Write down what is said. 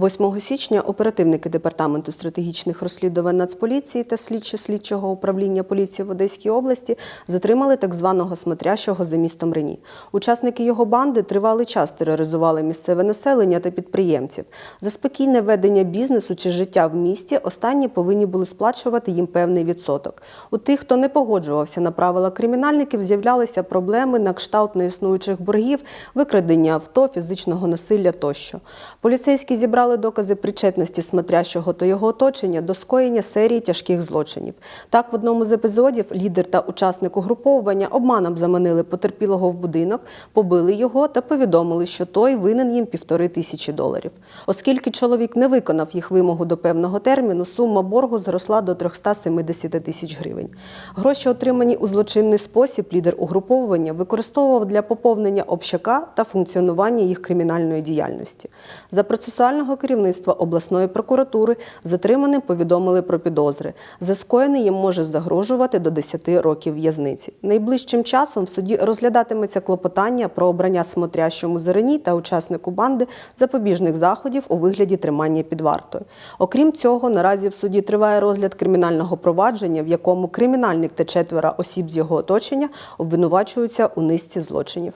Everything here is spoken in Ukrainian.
8 січня оперативники департаменту стратегічних розслідувань Нацполіції та слідчі слідчого управління поліції в Одеській області затримали так званого смотрящого за містом Рені. Учасники його банди тривалий час тероризували місцеве населення та підприємців. За спокійне ведення бізнесу чи життя в місті останні повинні були сплачувати їм певний відсоток. У тих, хто не погоджувався на правила кримінальників, з'являлися проблеми на кшталт неіснуючих боргів, викрадення авто, фізичного насилля тощо. Поліцейські зібрали докази причетності смотрящого та його оточення до скоєння серії тяжких злочинів. Так, в одному з епізодів лідер та учасник угруповування обманом заманили потерпілого в будинок, побили його та повідомили, що той винен їм півтори тисячі доларів. Оскільки чоловік не виконав їх вимогу до певного терміну, сума боргу зросла до 370 тисяч гривень. Гроші, отримані у злочинний спосіб, лідер угруповування використовував для поповнення общака та функціонування їх кримінальної діяльності. За процесуального керівництва обласної прокуратури затриманим повідомили про підозри. За скоєне їм може загрожувати до 10 років в'язниці. Найближчим часом в суді розглядатиметься клопотання про обрання смотрящому зарині та учаснику банди запобіжних заходів у вигляді тримання під вартою. Окрім цього, наразі в суді триває розгляд кримінального провадження, в якому кримінальник та четверо осіб з його оточення обвинувачуються у низці злочинів.